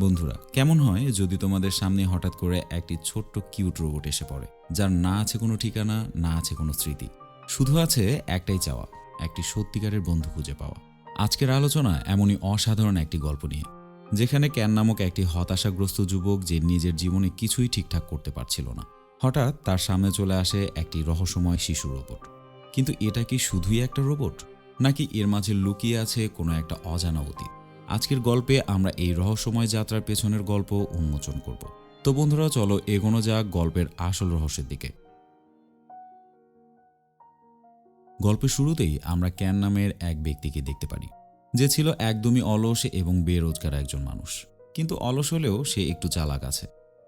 বন্ধুরা, কেমন হয় যদি তোমাদের সামনে হঠাৎ করে একটি ছোট্ট কিউট রোবট এসে পড়ে, যার না আছে কোনো ঠিকানা, না আছে কোনো স্মৃতি? শুধু আছে একটাই চাওয়া, একটি সত্যিকারের বন্ধু খুঁজে পাওয়া। আজকের আলোচনা এমনই অসাধারণ একটি গল্প নিয়ে, যেখানে ক্যান নামক একটি হতাশাগ্রস্ত যুবক যে নিজের জীবনে কিছুই ঠিকঠাক করতে পারছিল না, হঠাৎ তার সামনে চলে আসে একটি রহস্যময় শিশু রোবট। কিন্তু এটা কি শুধুই একটা রোবট? নাকি এর মাঝে লুকিয়ে আছে কোনো একটা অজানা অতীত? আজকের গল্পে আমরা এই রহস্যময় যাত্রার পেছনের গল্প উন্মোচন করব। তো বন্ধুরা, চলো এগোনো যাক গল্পের আসল রহস্যের দিকে। গল্পের শুরুতেই আমরা ক্যান নামের এক ব্যক্তিকে দেখতে পারি। যে ছিল একদমই অলস এবং বেরোজগার একজন মানুষ। কিন্তু অলস হলেও সে একটু চালাক আছে।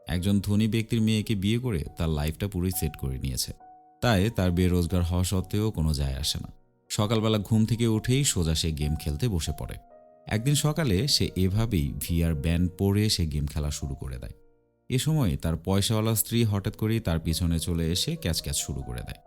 একজন ধনী ব্যক্তির মেয়েকে বিয়ে করে তার লাইফটা পুরোই সেট করে নিয়েছে। তাই তার বেরোজগার হওয়া সত্ত্বেও কোনো যায় আসে না। সকালবেলা ঘুম থেকে উঠেই সোজা সে গেম খেলতে বসে পড়ে। একদিন সকালে সে এভাবেই ভিআর ব্যান্ড পরে সে গেম খেলা শুরু করে দেয়। এ সময় তার পয়সাওয়ালা স্ত্রী হঠাৎ করেই তার পিছনে চলে এসে ক্যাচ ক্যাচ শুরু করে দেয়।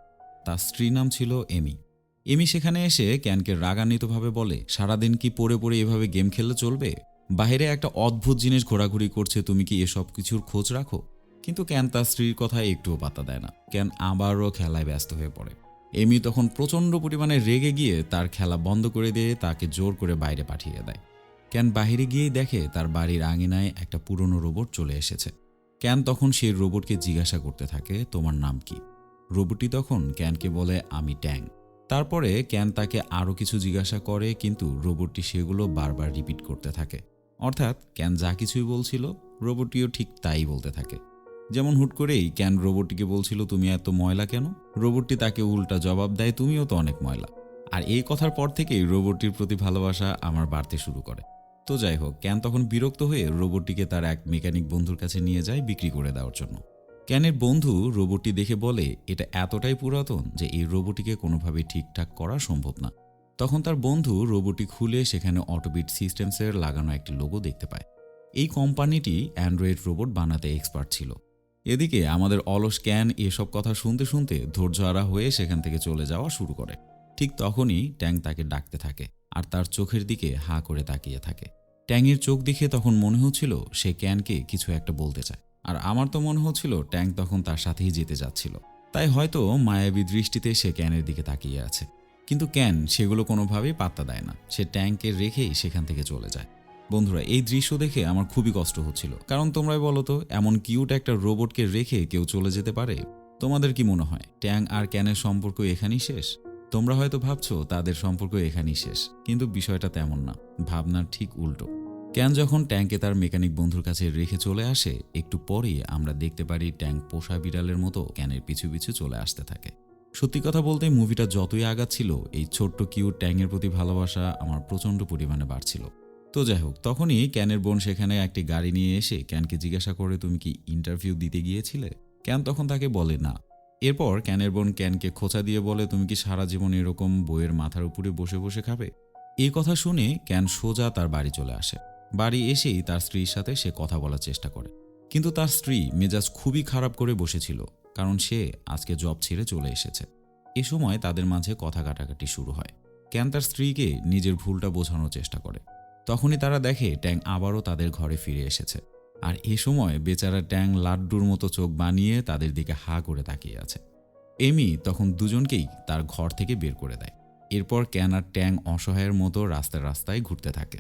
তার স্ত্রীর নাম ছিল এমি। এমি সেখানে এসে ক্যানকে রাগান্বিতভাবে বলে, সারাদিন কি পড়ে পড়ে এভাবে গেম খেললে চলবে? বাইরে একটা অদ্ভুত জিনিস ঘোরাঘুরি করছে, তুমি কি এসব কিছুর খোঁজ রাখো? কিন্তু ক্যান তার স্ত্রীর কথায় একটুও পাত্তা দেয় না। ক্যান আবারও খেলায় ব্যস্ত হয়ে পড়ে। এমি তখন প্রচণ্ড পরিমাণে রেগে গিয়ে তার খেলা বন্ধ করে দিয়ে তাকে জোর করে বাইরে পাঠিয়ে দেয়। ক্যান বাহিরে গিয়েই দেখে তার বাড়ির আঙিনায় একটা পুরনো রোবট চলে এসেছে। ক্যান তখন সেই রোবটকে জিজ্ঞাসা করতে থাকে, তোমার নাম কি? রোবটটি তখন ক্যানকে বলে, আমি ট্যাং। তারপরে ক্যান তাকে আরও কিছু জিজ্ঞাসা করে, কিন্তু রোবটটি সেগুলো বারবার রিপিট করতে থাকে। অর্থাৎ ক্যান যা কিছুই বলছিল, রোবটটিও ঠিক তাই বলতে থাকে। যেমন হুট করেই ক্যান রোবটটিকে বলছিল, তুমি এত ময়লা কেন? রোবটটি তাকে উল্টা জবাব দেয়, তুমিও তো অনেক ময়লা। আর এই কথার পর থেকেই রোবটটির প্রতি ভালোবাসা আমার বাড়তে শুরু করে। তো যাই হোক, ক্যান তখন বিরক্ত হয়ে রোবটটিকে তার এক মেকানিক বন্ধুর কাছে নিয়ে যায় বিক্রি করে দেওয়ার জন্য। ক্যানের বন্ধু রোবটটি দেখে বলে, এটা এতটাই পুরাতন যে এই রোবটটিকে কোনোভাবে ঠিকঠাক করা সম্ভব না। তখন তার বন্ধু রোবটটি খুলে সেখানে অটোবিট সিস্টেমসের লাগানো একটি লোগো দেখতে পায়। এই কোম্পানিটি অ্যান্ড্রয়েড রোবট বানাতে এক্সপার্ট ছিল। এদিকে আমাদের অলস ক্যান এসব কথা শুনতে শুনতে ধৈর্যহারা হয়ে সেখান থেকে চলে যাওয়া শুরু করে। ঠিক তখনই ট্যাং তাকে ডাকতে থাকে আর তার চোখের দিকে হা করে তাকিয়ে থাকে। ট্যাংয়ের চোখ দেখে তখন মনে হচ্ছিল সে ক্যানকে কিছু একটা বলতে চায়। আর আমার তো মনে হচ্ছিল ট্যাং তখন তার সাথেই যেতে যাচ্ছিল। তাই হয়তো মায়াবী দৃষ্টিতে সে ক্যানের দিকে তাকিয়ে আছে। কিন্তু ক্যান সেগুলো কোনোভাবেই পাত্তা দেয় না। সে ট্যাঙ্কে রেখেই সেখান থেকে চলে যায়। বন্ধুরা, এই দৃশ্য দেখে আমার খুবই কষ্ট হচ্ছিল। কারণ তোমরাই বলো তো, এমন কিউট একটা রোবটকে রেখে কেউ চলে যেতে পারে? তোমাদের কি মনে হয়, ট্যাং আর ক্যানের সম্পর্ক এখানেই শেষ? তোমরা হয়তো ভাবছ, তাদের সম্পর্ক এখানেই শেষ। কিন্তু বিষয়টা তেমন না, ভাবনার ঠিক উল্টো। ক্যান যখন ট্যাঙ্কে তার মেকানিক বন্ধুর কাছে রেখে চলে আসে, একটু পরেই আমরা দেখতে পারি ট্যাঙ্ক পোষা বিড়ালের মতো ক্যানের পিছু পিছু চলে আসতে থাকে। সত্যি কথা বলতে মুভিটা যতই আগাচ্ছিল, এই ছোট্ট কিউট ট্যাঙ্গের প্রতি ভালোবাসা আমার প্রচণ্ড পরিমাণে বাড়ছিল। তো যাই হোক, তখনই ক্যানের বোন সেখানে একটি গাড়ি নিয়ে এসে ক্যানকে জিজ্ঞাসা করে, তুমি কি ইন্টারভিউ দিতে গিয়েছিলে? ক্যান তখন তাকে বলে, না। এরপর ক্যানের বোন ক্যানকে খোঁচা দিয়ে বলে, তুমি কি সারা জীবন এরকম বইয়ের মাথার উপরে বসে বসে খাবে? এই কথা শুনে ক্যান সোজা তার বাড়ি চলে আসে। বাড়ি এসেই তার স্ত্রীর সাথে সে কথা বলার চেষ্টা করে। কিন্তু তার স্ত্রী মেজাজ খুবই খারাপ করে বসেছিল, কারণ সে আজকে জব ছেড়ে চলে এসেছে। এ সময় তাদের মাঝে কথা কাটাকাটি শুরু হয়। ক্যান তার স্ত্রীকে নিজের ভুলটা বোঝানোর চেষ্টা করে। তখনই তারা দেখে ট্যাং আবারও তাদের ঘরে ফিরে এসেছে। আর এ সময় বেচারা ট্যাং লাড্ডুর মতো চোখ বানিয়ে তাদের দিকে হা করে তাকিয়ে আছে। এমি তখন দুজনকেই তার ঘর থেকে বের করে দেয়। এরপর ক্যান আর ট্যাং অসহায়ের মতো রাস্তায় রাস্তায় ঘুরতে থাকে।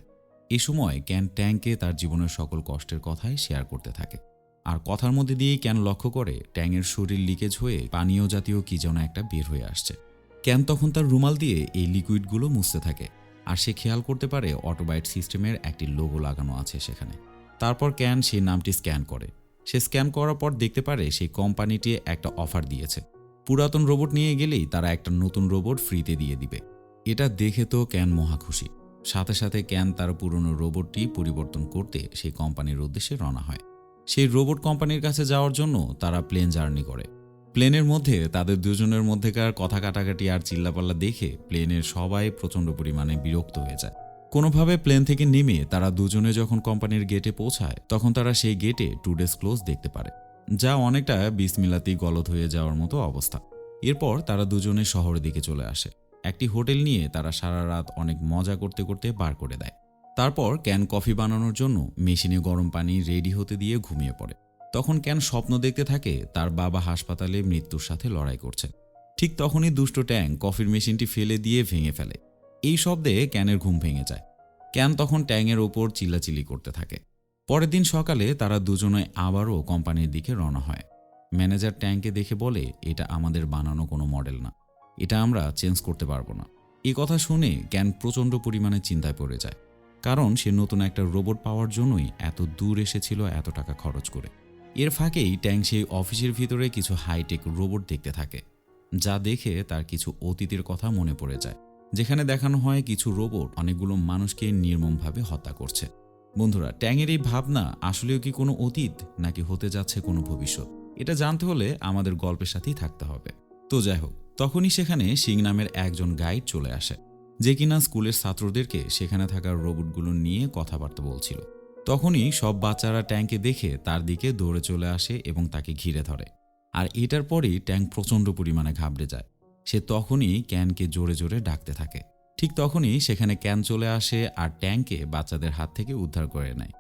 এ সময় ক্যান ট্যাংকে তার জীবনের সকল কষ্টের কথাই শেয়ার করতে থাকে। আর কথার মধ্যে দিয়েই ক্যান লক্ষ্য করে ট্যাংয়ের শরীর লিকেজ হয়ে পানীয় জাতীয় কি যেন একটা বের হয়ে আসছে। ক্যান তখন তার রুমাল দিয়ে এই লিকুইডগুলো মুছতে থাকে। আর সে খেয়াল করতে পারে অটোবাইট সিস্টেমের একটি লোগো লাগানো আছে সেখানে। তারপর ক্যান সেই নামটি স্ক্যান করে। সে স্ক্যান করার পর দেখতে পারে সেই কোম্পানিটি একটা অফার দিয়েছে। পুরাতন রোবট নিয়ে গেলেই তারা একটা নতুন রোবট ফ্রিতে দিয়ে দিবে। এটা দেখে তো ক্যান মহা খুশি। সাথে সাথে ক্যান তার পুরনো রোবটটি পরিবর্তন করতে সেই কোম্পানির উদ্দেশ্যে রওনা হয়। সেই রোবট কোম্পানির কাছে যাওয়ার জন্য তারা প্লেন জার্নি করে। প্লেনের মধ্যে, তাদের দুজনের মধ্যেকার কথা কাটাকাটি আর চিল্লাপাল্লা দেখে প্লেনের সবাই প্রচণ্ড পরিমাণে বিরক্ত হয়ে যায়। কোনোভাবে প্লেন থেকে নেমে তারা দুজনে যখন কোম্পানির গেটে পৌঁছায়, তখন তারা সেই গেটে টু ডেজ ক্লোজ দেখতে পারে, যা অনেকটা বিসমিলাতি গলদ হয়ে যাওয়ার মতো অবস্থা। এরপর তারা দুজনে শহরের দিকে চলে আসে। একটি হোটেল নিয়ে তারা সারা রাত অনেক মজা করতে করতে বার করে দেয়। তারপর ক্যান কফি বানানোর জন্য মেশিনে গরম পানি রেডি হতে দিয়ে ঘুমিয়ে পড়ে। তখন ক্যান স্বপ্ন দেখতে থাকে? তার বাবা হাসপাতালে মৃত্যুর সাথে লড়াই করছে ঠিক তখনই দুষ্ট ট্যাং কফির মেশিনটি ফেলে দিয়ে ভেঙে ফেলে। এই শব্দে ক্যানের ঘুম ভেঙে যায়। ক্যান তখন ট্যাংয়ের ওপর চিল্লাচিল্লি করতে থাকে। পরের দিন সকালে তারা দুজনে আবারও কোম্পানির দিকে রওনা হয়। ম্যানেজার ট্যাঙ্কে দেখে বলে, এটা আমাদের বানানো কোনো মডেল না। এটা আমরা চেঞ্জ করতে পারব না। এই কথা শুনে ক্যান প্রচণ্ড পরিমাণে চিন্তায় পড়ে যায়। কারণ সে নতুন একটা রোবট পাওয়ার জন্যই এত দূর এসেছিল এত টাকা খরচ করে। এর ফাঁকেই ট্যাং সেই অফিসের ভিতরে কিছু হাইটেক রোবট দেখতে থাকে, যা দেখে তার কিছু অতীতের কথা মনে পড়ে যায়, যেখানে দেখানো হয় কিছু রোবট অনেকগুলো মানুষকে নির্মমভাবে হত্যা করছে। বন্ধুরা, ট্যাংয়ের এই ভাবনা আসলেও কি কোনো অতীত, নাকি হতে যাচ্ছে কোনো ভবিষ্যৎ? এটা জানতে হলে আমাদের গল্পের সাথেই থাকতে হবে। তো যাই হোক, তখনই সেখানে সিং নামের একজন গাইড চলে আসে, যে কিনা স্কুলের ছাত্রদেরকে সেখানে থাকা রোবটগুলো নিয়ে কথাবার্তা বলছিল। তখনই সব বাচ্চারা ট্যাঙ্কে দেখে তার দিকে দৌড়ে চলে আসে এবং তাকে ঘিরে ধরে। আর এটার পরেই ট্যাঙ্ক প্রচণ্ড পরিমাণে ঘাবড়ে যায়। সে তখনই ক্যানকে জোরে জোরে ডাকতে থাকে। ঠিক তখনই সেখানে ক্যান চলে আসে আর ট্যাঙ্কে বাচ্চাদের হাত থেকে উদ্ধার করে নেয়।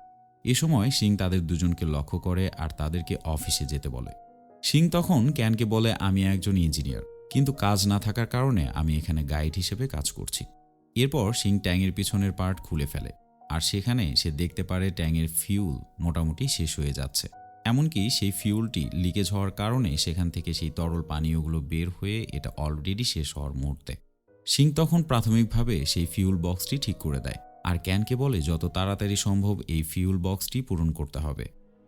এ সময় সিং তাদের দুজনকে লক্ষ্য করে আর তাদেরকে অফিসে যেতে বলে। সিং তখন ক্যানকে বলে, আমি একজন ইঞ্জিনিয়ার, কিন্তু কাজ না থাকার কারণে আমি এখানে গাইড হিসেবে কাজ করছি। এরপর সিং ট্যাঙের পিছনের পার্ট খুলে ফেলে। আর সেখানে সে দেখতে পারে ট্যাঙের ফিউল মোটামুটি শেষ হয়ে যাচ্ছে। এমনকি সেই ফিউলটি লিকেজ হওয়ার কারণে সেখান থেকে সেই তরল পানীয়গুলো বের হয়ে এটা অলরেডি শেষ হওয়ার মুহূর্তে। সিং তখন প্রাথমিকভাবে সেই ফিউল বক্সটি ঠিক করে দেয় আর ক্যানকে বলে যত তাড়াতাড়ি সম্ভব এই ফিউল বক্সটি পূরণ করতে হবে।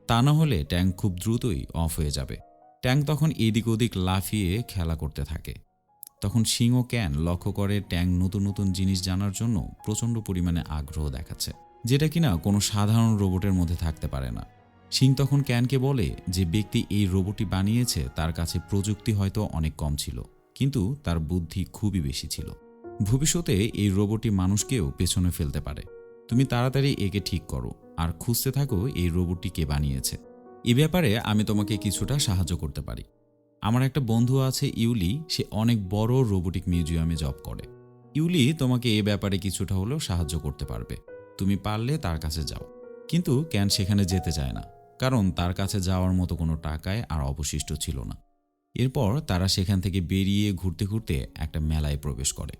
তা না হলে ট্যাঙ্ক খুব দ্রুতই অফ হয়ে যাবে। ট্যাঙ্ক তখন এদিক ওদিক লাফিয়ে খেলা করতে থাকে। তখন সিং ও ক্যান লক্ষ্য করে ট্যাং নতুন নতুন জিনিস জানার জন্য প্রচণ্ড পরিমাণে আগ্রহ দেখাচ্ছে, যেটা কিনা কোনো সাধারণ রোবটের মধ্যে থাকতে পারে না। সিং তখন ক্যানকে বলে যে ব্যক্তি এই রোবটটি বানিয়েছে, তার কাছে প্রযুক্তি হয়তো অনেক কম ছিল, কিন্তু তার বুদ্ধি খুবই বেশি ছিল। ভবিষ্যতে এই রোবটটি মানুষকেও পেছনে ফেলতে পারে। তুমি তাড়াতাড়ি একে ঠিক করো, আর খুঁজতে থাকো এই রোবটটি কে বানিয়েছে। এ ব্যাপারে আমি তোমাকে কিছুটা সাহায্য করতে পারি। আমার একটা বন্ধু আছে, ইউলি। সে অনেক বড় রোবোটিক মিউজিয়ামে জব করে। ইউলি, তোমাকে এ ব্যাপারে কিছুটা হলেও সাহায্য করতে পারবে। তুমি পারলে তার কাছে যাও। কিন্তু ক্যান সেখানে যেতে চায় না? কারণ তার কাছে যাওয়ার মতো কোনো টাকায় আর অবশিষ্ট ছিল না। এরপর তারা সেখান থেকে বেরিয়ে ঘুরতে ঘুরতে একটা মেলায় প্রবেশ করে।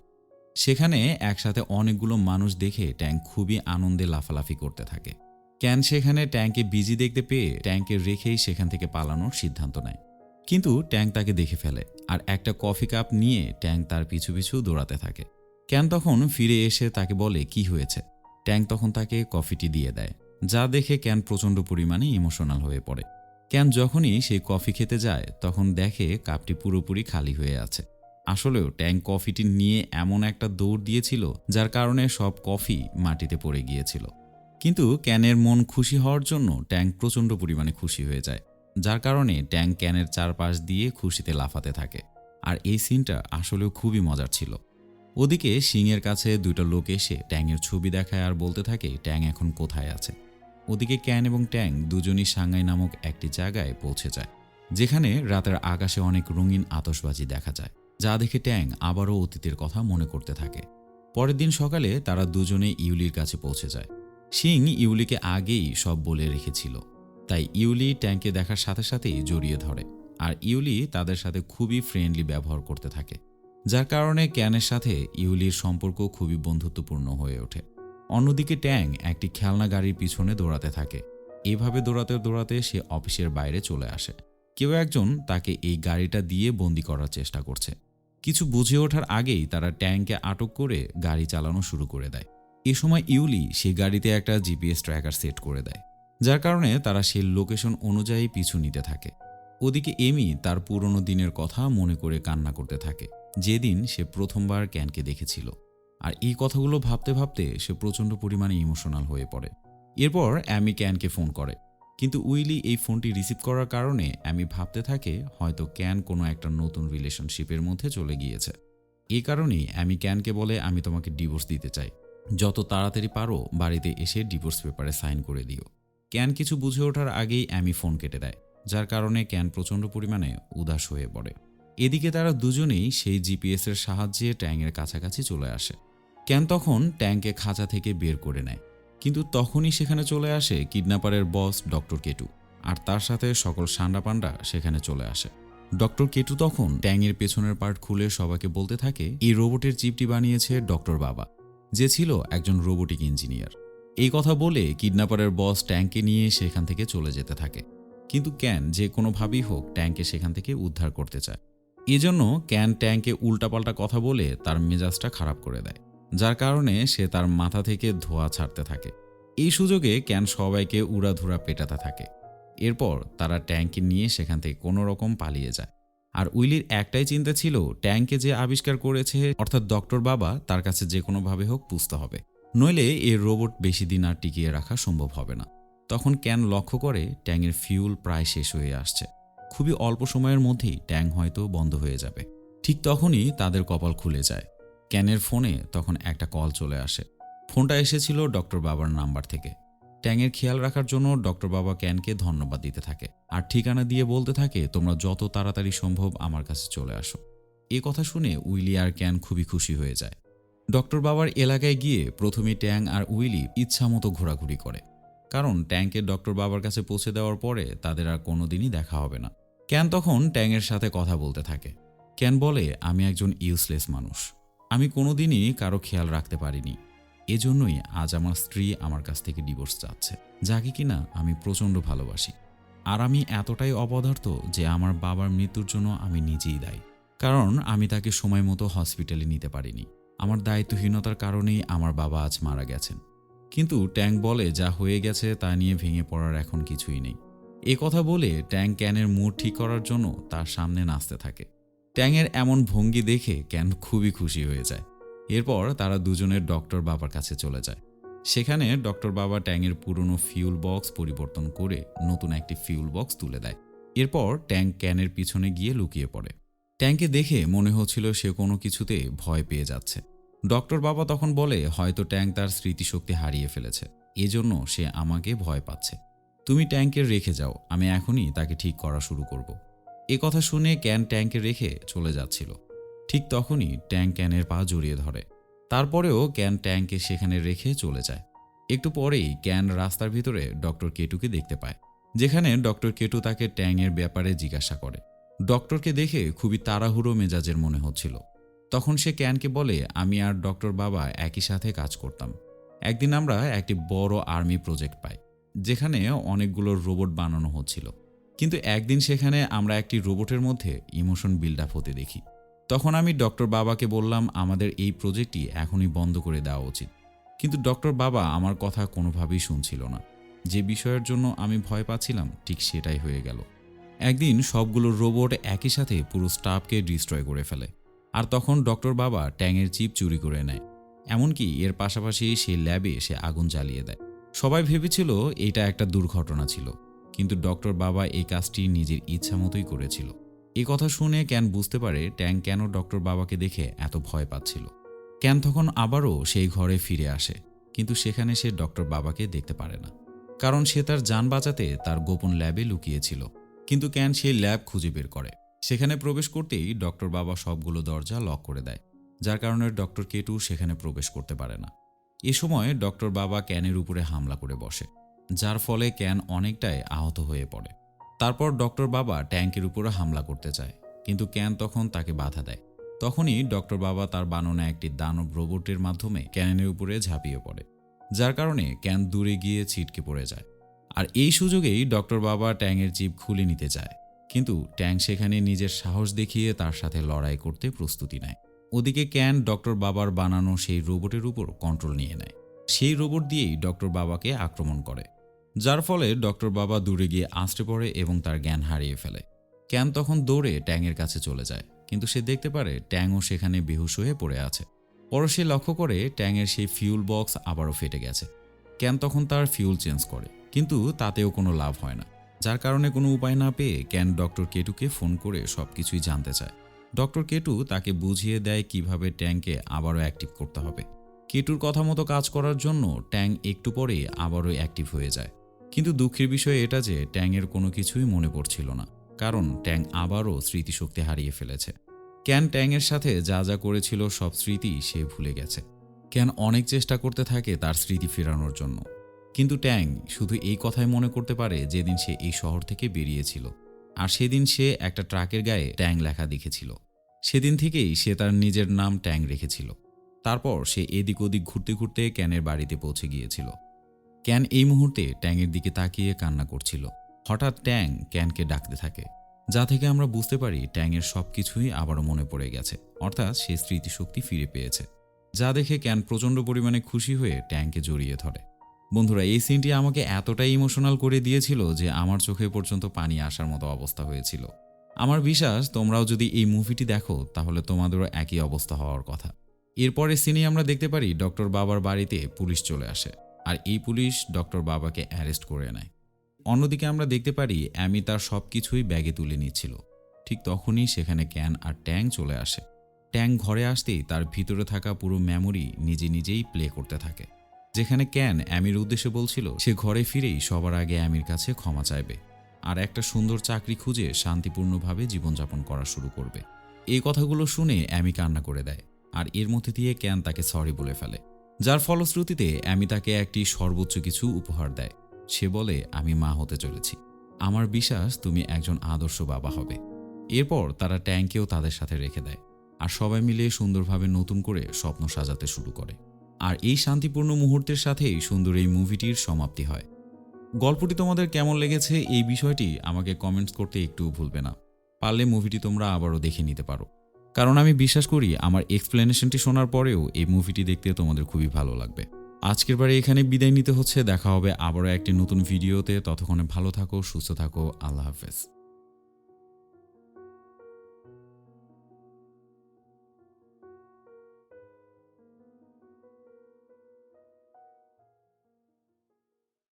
সেখানে একসাথে অনেকগুলো মানুষ দেখে ট্যাঙ্ক খুবই আনন্দে লাফালাফি করতে থাকে। ক্যান সেখানে ট্যাঙ্কে বিজি দেখতে পেয়ে ট্যাঙ্কে রেখেই সেখান থেকে পালানোর সিদ্ধান্ত নেয়। কিন্তু ট্যাঙ্ক তাকে দেখে ফেলে আর একটা কফি কাপ নিয়ে ট্যাঙ্ক তার পিছু পিছু দৌড়াতে থাকে। ক্যান তখন ফিরে এসে তাকে বলে, কি হয়েছে? ট্যাঙ্ক তখন তাকে কফিটি দিয়ে দেয়, যা দেখে ক্যান প্রচণ্ড পরিমাণে ইমোশনাল হয়ে পড়ে। ক্যান যখনই সেই কফি খেতে যায়, তখন দেখে কাপটি পুরোপুরি খালি হয়ে আছে। আসলেও ট্যাঙ্ক কফিটি নিয়ে এমন একটা দৌড় দিয়েছিল, যার কারণে সব কফি মাটিতে পড়ে গিয়েছিল। কিন্তু ক্যানের মন খুশি হওয়ার জন্য ট্যাঙ্ক প্রচণ্ড পরিমাণে খুশি হয়ে যায়। যার কারণে ট্যাঙ্ক ক্যানের চারপাশ দিয়ে খুশিতে লাফাতে থাকে। আর এই সিনটা আসলেও খুবই মজার ছিল। ওদিকে সিংয়ের কাছে দুইটা লোক এসে ট্যাংয়ের ছবি দেখায় আর বলতে থাকে, ট্যাং এখন কোথায় আছে? ওদিকে ক্যান এবং ট্যাং দুজনই সাংহাই নামক একটি জায়গায় পৌঁছে যায়, যেখানে রাতের আকাশে অনেক রঙিন আতসবাজি দেখা যায়, যা দেখে ট্যাং আবারও অতীতের কথা মনে করতে থাকে। পরের দিন সকালে তারা দুজনে ইউলির কাছে পৌঁছে যায়। সিং ইউলিকে আগেই সব বলে রেখেছিল। তাই ইউলি ট্যাঙ্কে দেখার সাথে সাথেই জড়িয়ে ধরে। আর ইউলি তাদের সাথে খুবই ফ্রেন্ডলি ব্যবহার করতে থাকে, যার কারণে ক্যানের সাথে ইউলির সম্পর্ক খুবই বন্ধুত্বপূর্ণ হয়ে ওঠে। অন্যদিকে ট্যাং একটি খেলনা গাড়ির পিছনে দৌড়াতে থাকে। এভাবে দৌড়াতে দৌড়াতে সে অফিসের বাইরে চলে আসে। কেউ একজন তাকে এই গাড়িটা দিয়ে বন্দি করার চেষ্টা করছে। কিছু বুঝে ওঠার আগেই তারা ট্যাঙ্কে আটক করে গাড়ি চালানো শুরু করে দেয়। এ সময় ইউলি সেই গাড়িতে একটা জিপিএস ট্র্যাকার সেট করে দেয়। যার কারণে তারা সেই লোকেশন অনুযায়ী পিছু নিতে থাকে। ওদিকে এমি তার পুরনো দিনের কথা মনে করে কান্না করতে থাকে। যেদিন সে প্রথমবার ক্যানকে দেখেছিল। আর এই কথাগুলো ভাবতে ভাবতে সে প্রচণ্ড পরিমাণে ইমোশনাল হয়ে পড়ে। এরপর অ্যামি ক্যানকে ফোন করে। কিন্তু উইলি এই ফোনটি রিসিভ করার কারণে অ্যামি ভাবতে থাকে হয়তো ক্যান কোনো একটা নতুন রিলেশনশিপের মধ্যে চলে গিয়েছে। এই কারণেই অ্যামি ক্যানকে বলে, আমি তোমাকে ডিভোর্স দিতে চাই। যত তাড়াতাড়ি পারো, বাড়িতে এসে ডিভোর্স পেপারে সাইন করে দিও। ক্যান কিছু বুঝে ওঠার আগেই অ্যামি ফোন কেটে দেয়, যার কারণে ক্যান প্রচণ্ড পরিমাণে উদাস হয়ে পড়ে। এদিকে তারা দুজনেই সেই জিপিএসের সাহায্যে ট্যাঙ্কের কাছাকাছি চলে আসে। ক্যান তখন ট্যাঙ্কে খাঁচা থেকে বের করে নেয়, কিন্তু তখনই সেখানে চলে আসে কিডন্যাপারের বস ডক্টর কেটু, আর তার সাথে সকল সান্ডা পান্ডা সেখানে চলে আসে। ডক্টর কেটু তখন ট্যাংয়ের পেছনের পার্ট খুলে সবাইকে বলতে থাকে, এই রোবটের চিপটি বানিয়েছে ডক্টর বাবা, যে ছিল একজন রোবোটিক ইঞ্জিনিয়ার। এই কথা বলে কিডন্যাপারের বস ট্যাঙ্কে নিয়ে সেখান থেকে চলে যেতে থাকে। কিন্তু ক্যান যে কোনোভাবেই হোক ট্যাঙ্কে সেখান থেকে উদ্ধার করতে চায়। এজন্য ক্যান ট্যাঙ্কে উল্টাপাল্টা কথা বলে তার মেজাজটা খারাপ করে দেয়, যার কারণে সে তার মাথা থেকে ধোয়া ছাড়তে থাকে। এই সুযোগে ক্যান সবাইকে উড়াধুরা পেটাতে থাকে। এরপর তারা ট্যাঙ্কে নিয়ে সেখান থেকে কোনো রকম পালিয়ে যায়। আর উইলির একটাই চিন্তা ছিল ট্যাঙ্কে যে আবিষ্কার করেছে, অর্থাৎ ডক্টর বাবা, তার কাছে যে কোনোভাবে হোক পুষতে হবে। নইলে এর রোবট বেশি দিন আর টিকিয়ে রাখা সম্ভব হবে না। তখন ক্যান লক্ষ্য করে ট্যাংয়ের ফিউল প্রায় শেষ হয়ে আসছে। খুবই অল্প সময়ের মধ্যেই ট্যাং হয়তো বন্ধ হয়ে যাবে। ঠিক তখনই তাদের কপাল খুলে যায়। ক্যানের ফোনে তখন একটা কল চলে আসে। ফোনটা এসেছিল ডক্টর বাবার নাম্বার থেকে। ট্যাংয়ের খেয়াল রাখার জন্য ডক্টর বাবা ক্যানকে ধন্যবাদ দিতে থাকে আর ঠিকানা দিয়ে বলতে থাকে, তোমরা যত তাড়াতাড়ি সম্ভব আমার কাছে চলে আসো। এ কথা শুনে উইলি আর ক্যান খুবই খুশি হয়ে যায়। ডক্টর বাবার এলাকায় গিয়ে প্রথমে ট্যাং আর উইলি ইচ্ছামতো ঘোরাঘুরি করে। কারণ ট্যাংকে ডক্টর বাবার কাছে পৌঁছে দেওয়ার পরে তাদের আর কোনোদিনই দেখা হবে না। ক্যান তখন ট্যাংয়ের সাথে কথা বলতে থাকে। ক্যান বলে, আমি একজন ইউজলেস মানুষ। আমি কোনোদিনই কারও খেয়াল রাখতে পারিনি। এজন্যই আজ আমার স্ত্রী আমার কাছ থেকে ডিভোর্স চাচ্ছে। যাকে কিনা আমি প্রচণ্ড ভালোবাসি। আর আমি এতটাই অপদার্থ যে আমার বাবার মৃত্যুর জন্য আমি নিজেই দায়ী। কারণ আমি তাকে সময় মতো হসপিটালে নিতে পারিনি। আমার দায়িত্বহীনতার কারণেই আমার বাবা আজ মারা গেছেন। কিন্তু ট্যাঙ্ক বলে যা হয়ে গেছে তা নিয়ে ভেঙে পড়ার এখন কিছুই নেই। এ কথা বলে ট্যাঙ্ক ক্যানের মুড ঠিক করার জন্য তার সামনে নাচতে থাকে। ট্যাংয়ের এমন ভঙ্গি দেখে ক্যান খুবই খুশি হয়ে যায়। এরপর তারা দুজনের ডক্টর বাবার কাছে চলে যায়। সেখানে ডক্টর বাবা ট্যাংয়ের পুরনো ফিউল বক্স পরিবর্তন করে নতুন একটি ফিউল বক্স তুলে দেয়। এরপর ট্যাঙ্ক ক্যানের পিছনে গিয়ে লুকিয়ে পড়ে। ট্যাঙ্কে দেখে মনে হচ্ছিল সে কোনো কিছুতে ভয় পেয়ে যাচ্ছে। ডক্টর বাবা তখন বলে, হয়তো ট্যাঙ্ক তার স্মৃতিশক্তি হারিয়ে ফেলেছে। এজন্য সে আমাকে ভয় পাচ্ছে। তুমি ট্যাঙ্কে রেখে যাও। আমি এখনই তাকে ঠিক করা শুরু করব। এ কথা শুনে ক্যান ট্যাঙ্কে রেখে চলে যাচ্ছিল। ঠিক তখনই ট্যাঙ্ক ক্যানের পা জড়িয়ে ধরে। তারপরেও ক্যান ট্যাঙ্কে সেখানে রেখে চলে যায়। একটু পরেই ক্যান রাস্তার ভিতরে ডক্টর কেটুকে দেখতে পায়, যেখানে ডক্টর কেটু তাকে ট্যাংয়ের ব্যাপারে জিজ্ঞাসা করে। ডক্টরকে দেখে খুবই তাড়াহুড়ো মেজাজের মনে হচ্ছিল। তখন সে ক্যানকে বলে, আমি আর ডক্টর বাবা একই সাথে কাজ করতাম। একদিন আমরা একটি বড় আর্মি প্রজেক্ট পাই, যেখানে অনেকগুলো রোবট বানানো হচ্ছিল। কিন্তু একদিন সেখানে আমরা একটি রোবটের মধ্যে ইমোশন বিল্ড আপ হতে দেখি। তখন আমি ডক্টর বাবাকে বললাম, আমাদের এই প্রজেক্টটি এখনই বন্ধ করে দেওয়া উচিত। কিন্তু ডক্টর বাবা আমার কথা কোনোভাবেই শুনছিল না। যে বিষয়ের জন্য আমি ভয় পাচ্ছিলাম, ঠিক সেটাই হয়ে গেল। একদিন সবগুলো রোবট একই সাথে পুরো স্টাফকে ডিস্ট্রয় করে ফেলে, আর তখন ডক্টর বাবা ট্যাংয়ের চিপ চুরি করে নেয়। এমনকি এর পাশাপাশি সে ল্যাবে সে আগুন জ্বালিয়ে দেয়। সবাই ভেবেছিল এটা একটা দুর্ঘটনা ছিল, কিন্তু ডক্টর বাবা এই কাজটি নিজের ইচ্ছা মতোই করেছিল। এই কথা শুনে ক্যান বুঝতে পারে ট্যাং কেন ডক্টর বাবাকে দেখে এত ভয় পাচ্ছিল। ক্যান তখন আবারও সেই ঘরে ফিরে আসে, কিন্তু সেখানে সে ডক্টর বাবাকে দেখতে পারে না, কারণ সে তার যান বাঁচাতে তার গোপন ল্যাবে লুকিয়েছিল। কিন্তু ক্যান সেই ল্যাব খুঁজে বের করে? সেখানে প্রবেশ করতেই ডক্টর বাবা সবগুলো দরজা লক করে দেয়, যার কারণে ডক্টর কেটু সেখানে প্রবেশ করতে পারে না। এ সময় ডক্টর বাবা ক্যানের উপরে হামলা করে বসে, যার ফলে ক্যান অনেকটাই আহত হয়ে পড়ে। তারপর ডক্টর বাবা ট্যাঙ্কের উপরে হামলা করতে চায়, কিন্তু ক্যান তখন তাকে বাধা দেয়। তখনই ডক্টর বাবা তার বানানো একটি দানব রোবটের মাধ্যমে ক্যানের উপরে ঝাঁপিয়ে পড়ে, যার কারণে ক্যান দূরে গিয়ে ছিটকে পড়ে যায়। আর এই সুযোগেই ডক্টর বাবা ট্যাংয়ের জিপ খুলে নিতে চায়। কিন্তু ট্যাং সেখানে নিজের সাহস দেখিয়ে তার সাথে লড়াই করতে প্রস্তুতি নেয়। ওদিকে ক্যান ডক্টর বাবার বানানো সেই রোবটের উপর কন্ট্রোল নিয়ে নেয়। সেই রোবট দিয়েই ডক্টর বাবাকে আক্রমণ করে। যার ফলে ডক্টর বাবা দূরে গিয়ে আঁচড়ে পড়ে এবং তার জ্ঞান হারিয়ে ফেলে। ক্যান তখন দৌড়ে ট্যাংয়ের কাছে চলে যায়, কিন্তু সে দেখতে পারে ট্যাংও সেখানে বেহুশ হয়ে পড়ে আছে। পরে সে লক্ষ্য করে ট্যাংয়ের সেই ফিউল বক্স আবারও ফেটে গেছে। ক্যান তখন তার ফিউল চেঞ্জ করে। কিন্তু তাতেও কোনো লাভ হয় না। যার কারণে কোনো উপায় না পেয়ে ক্যান ডক্টর কেটুকে ফোন করে সব কিছুই জানতে চায়। ডক্টর কেটু তাকে বুঝিয়ে দেয় কীভাবে ট্যাঙ্কে আবারও অ্যাক্টিভ করতে হবে। কেটুর কথা মতো কাজ করার জন্য ট্যাং একটু পরে আবারও অ্যাক্টিভ হয়ে যায়। কিন্তু দুঃখের বিষয় এটা যে ট্যাংয়ের কোনো কিছুই মনে পড়ছিল না, কারণ ট্যাং আবারও স্মৃতিশক্তি হারিয়ে ফেলেছে। ক্যান ট্যাংয়ের সাথে যা যা করেছিল সব স্মৃতি সে ভুলে গেছে। ক্যান অনেক চেষ্টা করতে থাকে তার স্মৃতি ফেরানোর জন্য। কিন্তু ট্যাং শুধু এই কথাই মনে করতে পারে যেদিন সে এই শহর থেকে বেরিয়েছিল। আর সেদিন সে একটা ট্রাকের গায়ে ট্যাং লেখা দেখেছিল। সেদিন থেকেই সে তার নিজের নাম ট্যাং রেখেছিল। তারপর সে এদিক ওদিক ঘুরতে ঘুরতে ক্যানের বাড়িতে পৌঁছে গিয়েছিল। ক্যান এই মুহূর্তে ট্যাংয়ের দিকে তাকিয়ে কান্না করছিল। হঠাৎ ট্যাং ক্যানকে ডাকতে থাকে। যা থেকে আমরা বুঝতে পারি ট্যাংয়ের সব কিছুই আবারও মনে পড়ে গেছে। অর্থাৎ সে স্মৃতিশক্তি ফিরে পেয়েছে। যা দেখে ক্যান প্রচণ্ড পরিমাণে খুশি হয়ে ট্যাংকে জড়িয়ে ধরে। বন্ধুরা, এই সিনটি আমাকে এতটাই ইমোশনাল করে দিয়েছিল যে আমার চোখে পর্যন্ত পানি আসার মতো অবস্থা হয়েছিল। আমার বিশ্বাস, তোমরাও যদি এই মুভিটি দেখো, তাহলে তোমাদেরও একই অবস্থা হওয়ার কথা। এরপরে সিনে আমরা দেখতে পারি, ডক্টর বাবার বাড়িতে পুলিশ চলে আসে আর এই পুলিশ ডক্টর বাবাকে অ্যারেস্ট করে নেয়। অন্যদিকে আমরা দেখতে পারি, অ্যামি তার সব কিছুই ব্যাগে তুলে নিচ্ছিল। ঠিক তখনই সেখানে ক্যান আর ট্যাং চলে আসে। ট্যাং ঘরে আসতেই তার ভিতরে থাকা পুরো মেমোরি নিজে নিজেই প্লে করতে থাকে। যেখানে ক্যান অ্যামির উদ্দেশ্যে বলছিল, সে ঘরে ফিরেই সবার আগে অ্যামির কাছে ক্ষমা চাইবে আর একটা সুন্দর চাকরি খুঁজে শান্তিপূর্ণভাবে জীবনযাপন করা শুরু করবে। এই কথাগুলো শুনে অ্যামি কান্না করে দেয় আর এর মধ্যে দিয়ে ক্যান তাকে সরি বলে ফেলে, যার ফলশ্রুতিতে অ্যামি তাকে একটি সর্বোচ্চ কিছু উপহার দেয়। সে বলে, আমি মা হতে চলেছি। আমার বিশ্বাস, তুমি একজন আদর্শ বাবা হবে। এরপর তারা ট্যাঙ্কেও তাদের সাথে রেখে দেয় আর সবাই মিলে সুন্দরভাবে নতুন করে স্বপ্ন সাজাতে শুরু করে। আর এই শান্তিপূর্ণ মুহূর্তের সাথেই সুন্দর এই মুভিটির সমাপ্তি হয়। গল্পটি তোমাদের কেমন লেগেছে এই বিষয়টি আমাকে কমেন্টস করতে একটু ভুলবে না। পারলে মুভিটি তোমরা আবারও দেখে নিতে পারো। কারণ আমি বিশ্বাস করি আমার এক্সপ্লেনেশনটি শোনার পরেও এই মুভিটি দেখতে তোমাদের খুবই ভালো লাগবে। আজকের বারে এখানে বিদায় নিতে হচ্ছে। দেখা হবে আবারও একটি নতুন ভিডিওতে। ততক্ষণে ভালো থাকো, সুস্থ থাকো। আল্লাহ হাফেজ।